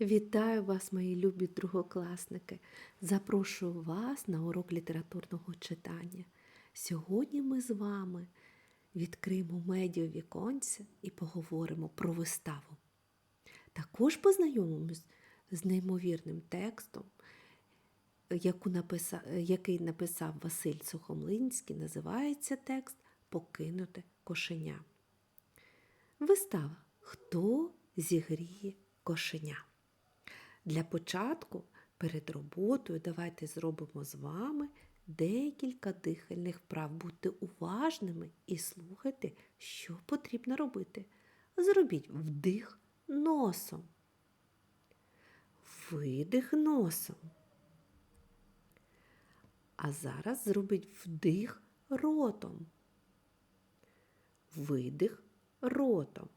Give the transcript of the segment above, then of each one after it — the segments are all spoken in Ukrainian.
Вітаю вас, мої любі другокласники! Запрошую вас на урок літературного читання. Сьогодні ми з вами відкриємо медіа віконця і поговоримо про виставу. Також познайомимось з неймовірним текстом, який написав Василь Сухомлинський. Називається текст Покинуте кошеня. Вистава Хто зігріє кошеня? Для початку перед роботою давайте зробимо з вами декілька дихальних вправ. Будьте уважними і слухайте, що потрібно робити. Зробіть вдих носом, видих носом. А зараз зробіть вдих ротом, видих ротом,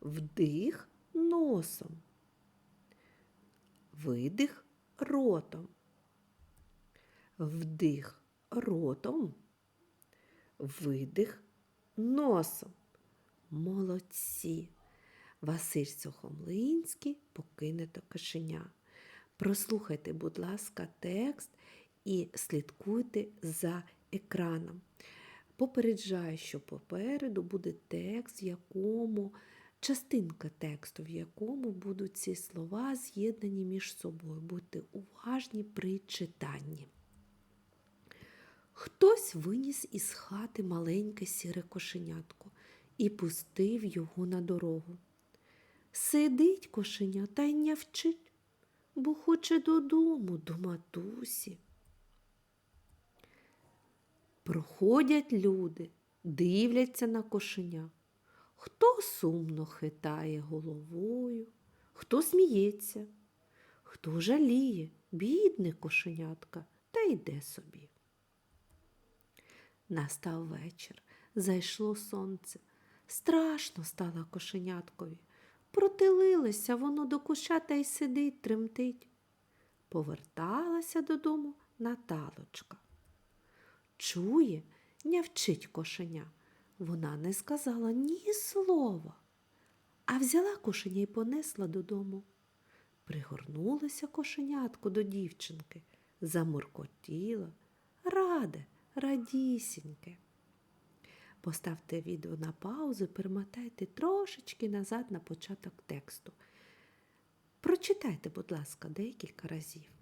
вдих носом видих ротом, вдих ротом, видих носом. Молодці. Василь Сухомлинський покинуто кошеня. Прослухайте, будь ласка, текст і слідкуйте за екраном. Попереджаю, що попереду буде текст, в якому частинка тексту, в якому будуть ці слова з'єднані між собою. Будьте уважні при читанні. Хтось виніс із хати маленьке сіре кошенятко і пустив його на дорогу. Сидить кошеня та й нявчить, бо хоче додому, до матусі. Проходять люди, дивляться на кошеня. Хто сумно хитає головою, хто сміється, хто жаліє, бідне кошенятка, та йде собі. Настав вечір, зайшло сонце. Страшно стало кошеняткові. Протилилося воно до куща та й сидить, тремтить. Поверталася додому Наталочка. Чує, нявчить кошеня. Вона не сказала ні слова, а взяла кошеня і понесла додому. Пригорнулася кошенятко до дівчинки, заморкотіла, раде, радісіньке. Поставте відео на паузу, перемотайте трошечки назад на початок тексту. Прочитайте, будь ласка, декілька разів.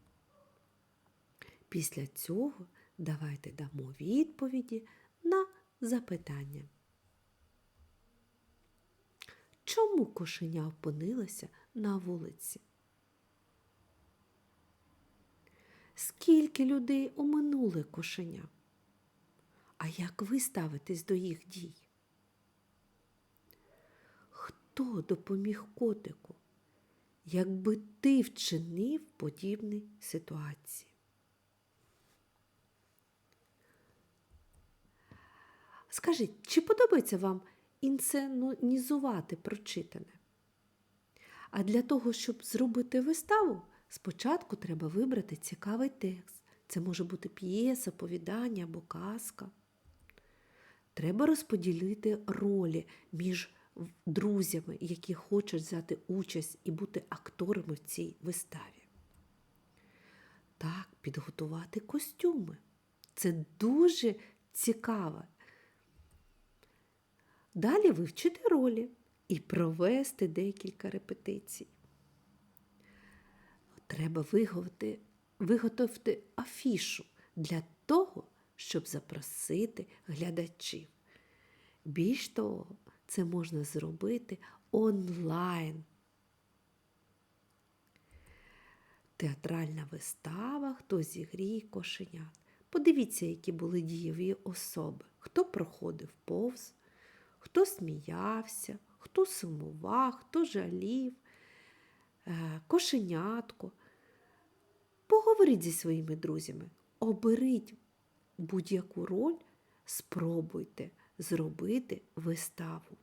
Після цього давайте дамо відповіді на запитання. Чому кошеня опинилася на вулиці? Скільки людей оминули кошеня? А як ви ставитесь до їх дій? Хто допоміг котику, якби ти вчинив подібні ситуації? Скажіть, чи подобається вам інсценізувати прочитане? А для того, щоб зробити виставу, спочатку треба вибрати цікавий текст. Це може бути п'єса, повідання або казка. Треба розподілити ролі між друзями, які хочуть взяти участь і бути акторами в цій виставі. Так, підготувати костюми. Це дуже цікаво. Далі вивчити ролі і провести декілька репетицій. Треба виготовити, виготовити афішу для того, щоб запросити глядачів. Більш того, це можна зробити онлайн. Театральна вистава, хто зігріє кошенят. Подивіться, які були дієві особи, хто проходив повз, хто сміявся, хто сумував, хто жалів, е, кошенятко. Поговоріть зі своїми друзями, оберіть будь-яку роль, спробуйте зробити виставу.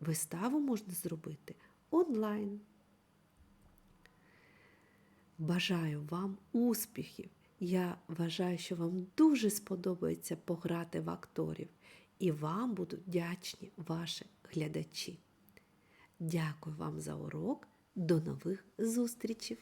Виставу можна зробити онлайн. Бажаю вам успіхів! Я вважаю, що вам дуже сподобається пограти в акторів, і вам будуть вдячні ваші глядачі. Дякую вам за урок. До нових зустрічей!